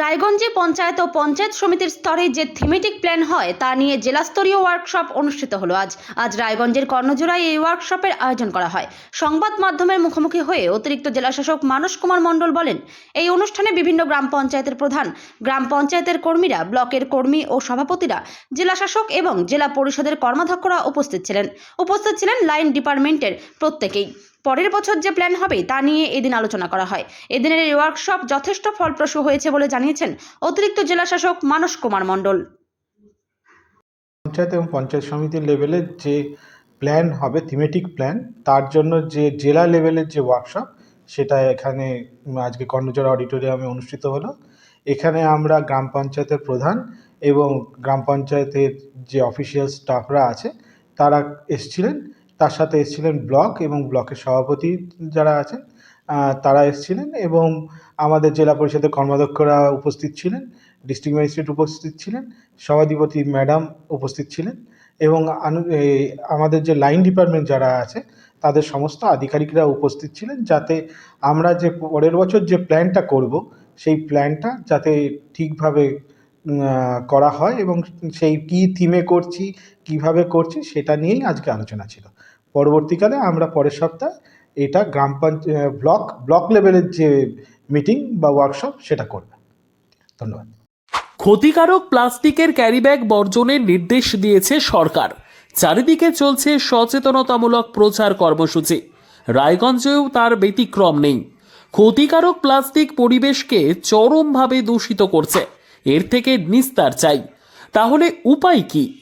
রায়গঞ্জে পঞ্চায়েত ও পঞ্চায়েত সমিতির স্তরে যে থিমেটিক প্ল্যান হয়, তা নিয়ে জেলাস্তরীয় ওয়ার্কশপ অনুষ্ঠিত হলো আজ। আজ রায়গঞ্জের কর্ণজোড়ায় এই ওয়ার্কশপের আয়োজন করা হয়। সংবাদ মাধ্যমের মুখোমুখি হয়ে অতিরিক্ত জেলাশাসক মানস কুমার মণ্ডল বলেন, এই অনুষ্ঠানে বিভিন্ন গ্রাম পঞ্চায়েতের প্রধান, গ্রাম পঞ্চায়েতের কর্মীরা, ব্লকের কর্মী ও সভাপতিরা জেলাশাসক এবং জেলা পরিষদের কর্মাধ্যক্ষরা উপস্থিত ছিলেন। উপস্থিত ছিলেন লাইন ডিপার্টমেন্টের প্রত্যেকেই। পরের বছর যে প্ল্যান হবে তা নিয়ে এদিন আলোচনা করা হয়। এদিনের এই ওয়ার্কশপ যথেষ্ট ফলপ্রসূ হয়েছে বলে জানিয়েছেন অতিরিক্ত জেলাশাসক মানস কুমার মণ্ডল। পঞ্চায়েত এবং পঞ্চায়েত সমিতির লেভেলের যে প্ল্যান হবে থিমেটিক প্ল্যান তার জন্য যে জেলা লেভেলের যে ওয়ার্কশপ সেটা এখানে আজকে কর্ণজোড়া অডিটোরিয়ামে অনুষ্ঠিত হলো। এখানে আমরা গ্রাম পঞ্চায়েতের প্রধান এবং গ্রাম পঞ্চায়েতের যে অফিসিয়াল স্টাফরা আছে, তারা এসছিলেন। তার সাথে এসেছিলেন ব্লক এবং ব্লকের সভাপতি যারা আছেন তারা এসছিলেন এবং আমাদের জেলা পরিষদের কর্মাধ্যক্ষরা উপস্থিত ছিলেন, ডিস্ট্রিক্ট ম্যাজিস্ট্রেট উপস্থিত ছিলেন, সভাধিপতি ম্যাডাম উপস্থিত ছিলেন এবং আমাদের যে লাইন ডিপার্টমেন্ট যারা আছে, তাদের সমস্ত আধিকারিকরা উপস্থিত ছিলেন যাতে আমরা যে পরের বছর যে প্ল্যানটা করব, সেই প্ল্যানটা যাতে ঠিকভাবে করা হয় এবং সেই কী থিমে করছি, কীভাবে করছি, সেটা নিয়েই আজকে আলোচনা ছিল। পরবর্তীকালে আমরা পরের সপ্তাহে এটা গ্রাম পঞ্চায়েত ব্লক ব্লক লেভেলের যে মিটিং বা ওয়ার্কশপ সেটা করবে। ধন্যবাদ। ক্ষতিকারক প্লাস্টিকের ক্যারিব্যাগ বর্জনের নির্দেশ দিয়েছে সরকার। চারিদিকে চলছে সচেতনতামূলক প্রচার কর্মসূচি। রায়গঞ্জেও তার ব্যতিক্রম নেই। ক্ষতিকারক প্লাস্টিক পরিবেশকে চরমভাবে দূষিত করছে। এর থেকে নিস্তার চাই। তাহলে উপায় কি?